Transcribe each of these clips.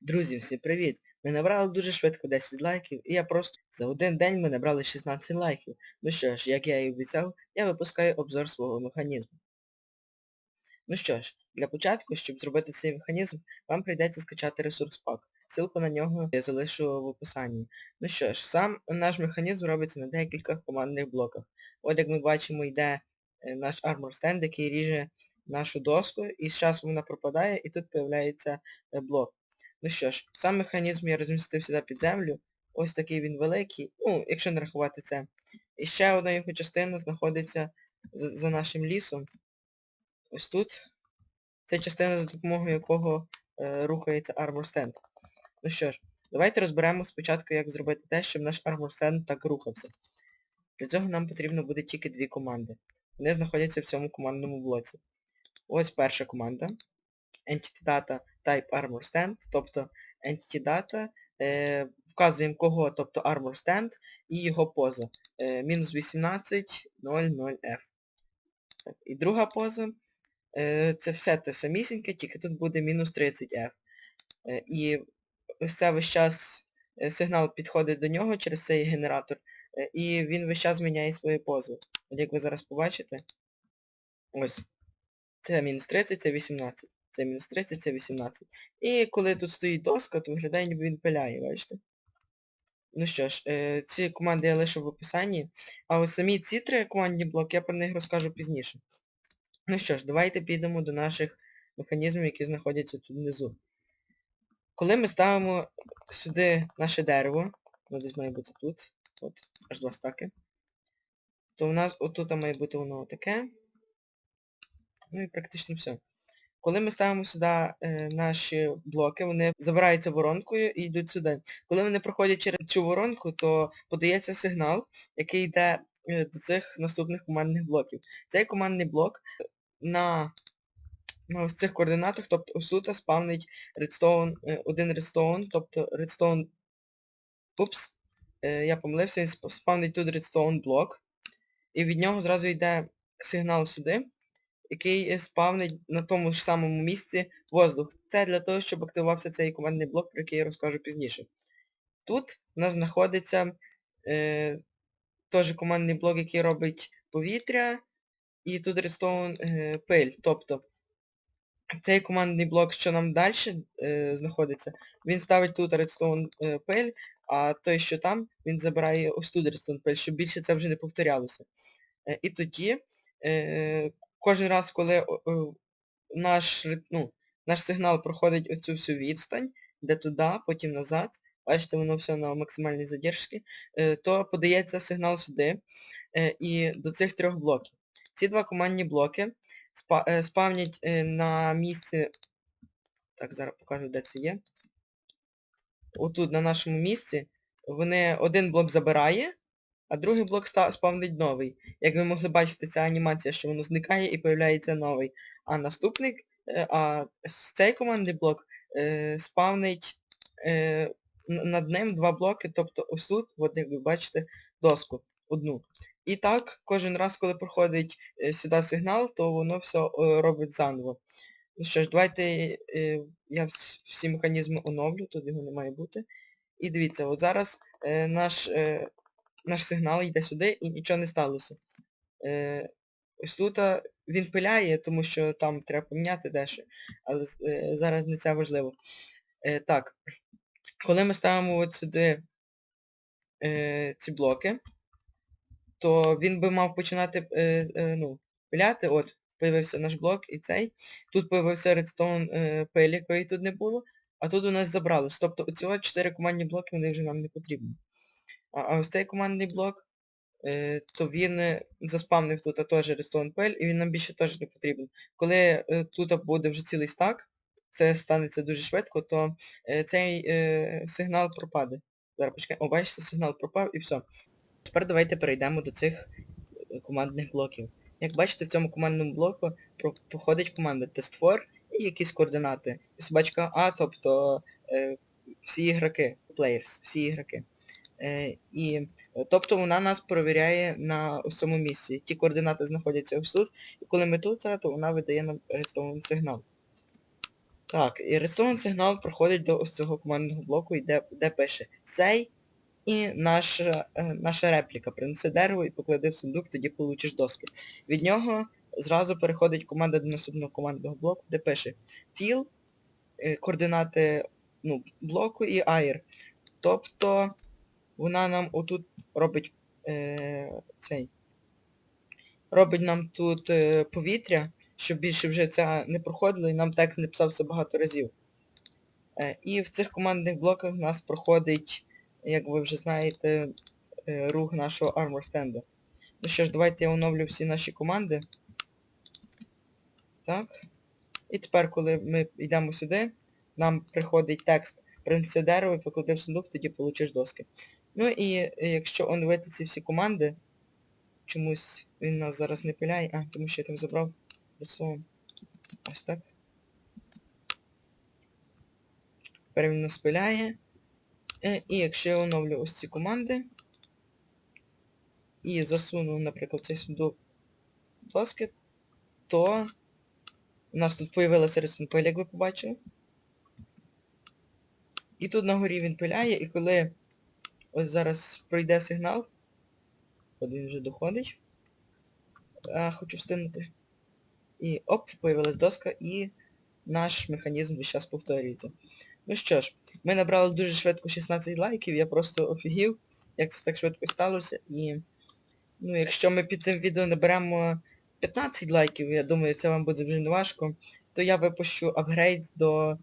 Друзі, всім привіт! Ми набрали дуже швидко 10 лайків, і я просто за один день ми набрали 16 лайків. Ну що ж, як я і обіцяв, я випускаю обзор свого механізму. Ну що ж, для початку, щоб зробити цей механізм, вам прийдеться скачати ресурс пак. Ссылку на нього я залишу в описанні. Ну що ж, сам наш механізм робиться на декількох командних блоках. От як ми бачимо, йде е, наш армор стенд, який ріже нашу доску, і з часом вона пропадає, і тут з'являється блок. Ну що ж, сам механізм я розмістив сюди під землю. Ось такий він великий, ну, якщо не рахувати це. І ще одна його частина знаходиться за, за нашим лісом. Ось тут. Це частина, за допомогою якого е, рухається Armor Stand. Ну що ж, давайте розберемо спочатку, як зробити те, щоб наш Stand так рухався. Для цього нам потрібно буде тільки дві команди. Вони знаходяться в цьому командному блоці. Ось перша команда. Entity Data Type Armor Stand, тобто Entity Data, е, вказуємо кого, тобто Armor Stand і його поза. Е, мінус 18 00F. Так, І друга поза. Е, це все те самісіньке, тільки тут буде мінус 30F. Е, і ось це весь час е, сигнал підходить до нього через цей генератор. е, і він весь час міняє свою позу. От як ви зараз побачите. Ось. Це мінус 30, це 18 це мінус 30, це 18. І коли тут стоїть доска, то виглядає, ніби він пиляє, бачите? Ну що ж, е, ці команди я лишу в описанні, а ось самі ці три командні блоки я про них розкажу пізніше. Ну що ж, давайте підемо до наших механізмів, які знаходяться тут внизу. Коли ми ставимо сюди наше дерево, воно десь має бути тут, от, аж два стаки, то у нас отут має бути воно таке. Ну і практично все. Коли ми ставимо сюди е, наші блоки, вони забираються воронкою і йдуть сюди. Коли вони проходять через цю воронку, то подається сигнал, який йде е, до цих наступних командних блоків. Цей командний блок на, на ось цих координатах, тобто ось тут спавнить redstone, е, один redstone, тобто redstone... Упс, е, я помилився, він спавнить тут redstone блок. І від нього зразу йде сигнал сюди який спавнить на тому ж самому місці воздух. Це для того, щоб активувався цей командний блок, про який я розкажу пізніше. Тут у нас знаходиться е, теж командний блок, який робить повітря, і тут redstone е, пиль. Тобто цей командний блок, що нам далі е, знаходиться, він ставить тут redstone е, пиль, а той, що там, він забирає ось тут redstone пиль, щоб більше це вже не повторялося. Е, і тоді е, кожен раз, коли наш, ну, наш сигнал проходить оцю всю відстань, де туди, потім назад, бачите, воно все на максимальній задержці, то подається сигнал сюди і до цих трьох блоків. Ці два командні блоки е, спавнять е, на місці... Так, зараз покажу, де це є. Отут, на нашому місці, вони один блок забирає, а другий блок спавнить новий. Як ви могли бачити, ця анімація, що воно зникає і появляється новий. А наступний, е, а цей командний блок е, спавнить е, над ним два блоки, тобто ось тут, от як ви бачите, доску одну. І так, кожен раз, коли проходить е, сюди сигнал, то воно все е, робить заново. Ну що ж, давайте е, я всі механізми оновлю, тут його не має бути. І дивіться, от зараз наш наш сигнал йде сюди і нічого не сталося. Ось тут він пиляє, тому що там треба поміняти дещо, але зараз не це важливо. Так, коли ми ставимо от сюди ці блоки, то він би мав починати е, е, ну, пиляти, от, появився наш блок і цей. Тут появився редстоун е, пиль, якої тут не було, а тут у нас забралось. Тобто оці от 4 командні блоки, вони вже нам не потрібні. А, а ось цей командний блок, е, то він е, заспавнив тут теж Redstone пель, і він нам більше теж не потрібен. Коли е, тут буде вже цілий стак, це станеться дуже швидко, то е, цей е, сигнал пропаде. Зараз почекай. О, бачите, сигнал пропав і все. Тепер давайте перейдемо до цих е, командних блоків. Як бачите, в цьому командному блоку проходить команда test4 і якісь координати. І собачка А, тобто е, всі ігроки, players, всі ігроки. Е, і, е, тобто вона нас перевіряє на ось цьому місці. Ті координати знаходяться ось тут, і коли ми тут, то вона видає нам редстоун сигнал. Так, і редстоун сигнал проходить до ось цього командного блоку, і де, де пише Сей і наша, е, наша репліка. Принеси дерево і поклади в сундук, тоді получиш доски. Від нього зразу переходить команда до наступного командного блоку, де пише Fill, е, координати ну, блоку і air. Тобто вона нам отут робить е, цей. Робить нам тут е, повітря, щоб більше вже це не проходило і нам текст не писався багато разів. Е, і в цих командних блоках в нас проходить, як ви вже знаєте, е, рух нашого Armor Stand. Ну що ж, давайте я оновлю всі наші команди. Так. І тепер, коли ми йдемо сюди, нам приходить текст принеси дерево і поклади в сундук, тоді получиш доски. Ну і е, якщо оновити ці всі команди, чомусь він нас зараз не пиляє, а, тому що я там забрав рисунок. Ось так. Тепер він нас пиляє. Е, І якщо я оновлю ось ці команди і засуну, наприклад, цей сундук доски, то у нас тут появилася рисунка, як ви побачили. І тут на горі він пиляє, і коли ось зараз пройде сигнал, от він вже доходить. Хочу встигнути. І оп, появилась доска, і наш механізм весь час повторюється. Ну що ж, ми набрали дуже швидко 16 лайків, я просто офігів, як це так швидко сталося. І ну, якщо ми під цим відео наберемо 15 лайків, я думаю, це вам буде вже не важко, то я випущу апгрейд до,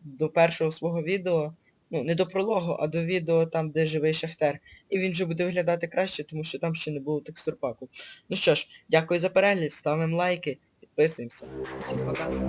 до першого свого відео. Ну, не до прологу, а до відео там, де живий Шахтер. І він вже буде виглядати краще, тому що там ще не було текстурпаку. Ну що ж, дякую за перегляд, ставимо лайки, підписуємося. Всім пока.